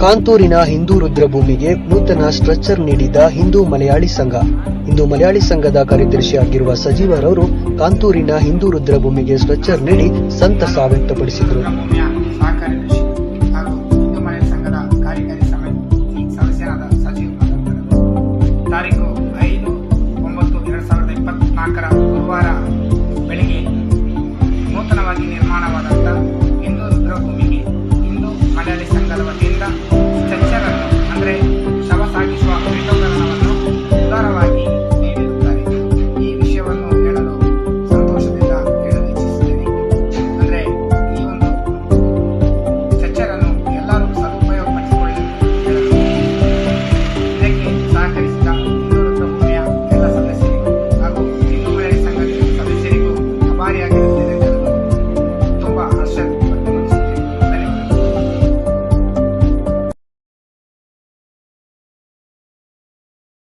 ಕಾಂತೂರಿನ ಹಿಂದೂ ರುದ್ರಭೂಮಿಗೆ ನೂತನ ಸ್ಟ್ರಕ್ಚರ್ ನೀಡಿದ ಹಿಂದೂ ಮಲಯಾಳಿ ಸಂಘ. ಇಂದು ಮಲಯಾಳಿ ಸಂಘದ ಕಾರ್ಯದರ್ಶಿಯಾಗಿರುವ ಸಜೀವರವರು ಕಾಂತೂರಿನ ಹಿಂದೂ ರುದ್ರಭೂಮಿಗೆ ಸ್ಟ್ರಕ್ಚರ್ ನೀಡಿ ಸಂತಸ ವ್ಯಕ್ತಪಡಿಸಿದರು. ಹಿಂದೂ ಗುರುವಾರ ಬೆಳಿಗ್ಗೆ ನೂತನವಾಗಿ ಹಿಂದೂ ರುದ್ರಭೂಮಿಗೆ ಹಿಂದೂ ಮಲಯಾಳಿ ಸಂಘದ ವತಿಯಿಂದ